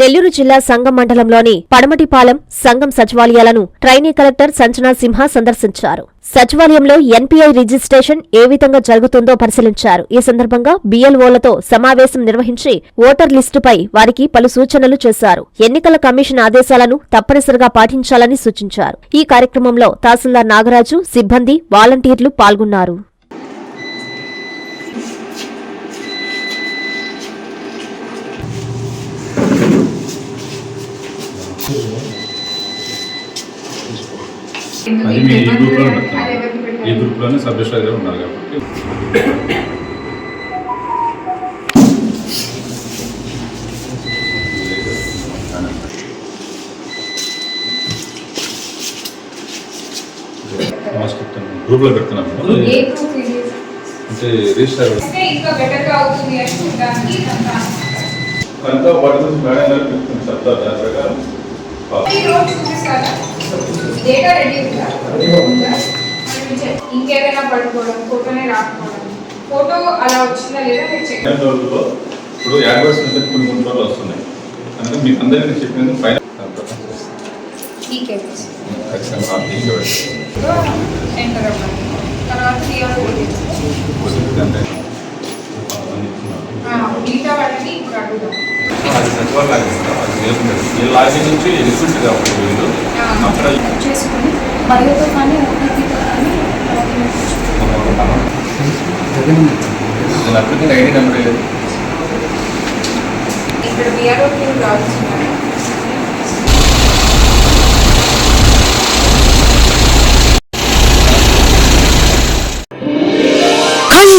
నెల్లూరు జిల్లా సంగం మండలంలోని పడమటిపాలెం సంఘం సచివాలయాలను ట్రైనీ కలెక్టర్ సంచనా సింహ సందర్శించారు. సచివాలయంలో ఎన్పీఐ రిజిస్ట్రేషన్ ఏ విధంగా జరుగుతుందో పరిశీలించారు. ఈ సందర్భంగా బీఎల్ఓలతో సమావేశం నిర్వహించి ఓటర్ లిస్టుపై వారికి పలు సూచనలు చేశారు. ఎన్నికల కమిషన్ ఆదేశాలను తప్పనిసరిగా పాటించాలని సూచించారు. ఈ కార్యక్రమంలో తహసీల్దార్ నాగరాజు సిబ్బంది వాలంటీర్లు పాల్గొన్నారు. అది మీ ఈ గ్రూప్లో ఈ గ్రూప్లోనే గారు ఉన్నారు కాబట్టి. గ్రూప్లో ఏ ఇది? అంటే రిజిస్టర్ వాటి గురించి మేడం గారు చెప్తారు దాని ప్రకారం డేటా రెడీ. ఇంకేదైనా పడుకోవడం ఫోటోనే రాకపోవడం ఫోటో అలా వచ్చిందా లేదా మీరు చెక్ సెకండ్ రోజులో ఇప్పుడు అడ్వర్టైజ్మెంట్ కొన్ని కొన్ని రోజులు వస్తున్నాయి. అందుకని మీకు అందరికీ చెప్పినది పెడతాను. ఎంటర్ అవ్వాలి తర్వాత. మిగతా వాళ్ళని ఇప్పుడు అడుగుదాం. అది సచివాలయం. అది లాగిన్ నుంచి రిక్రూట్ కాబట్టి వీళ్ళు చేసుకుని బయోతో కానీ ఓటీపీతో కానీ ఇక్కడ విఆర్ఓ టీం రావాల్సిందా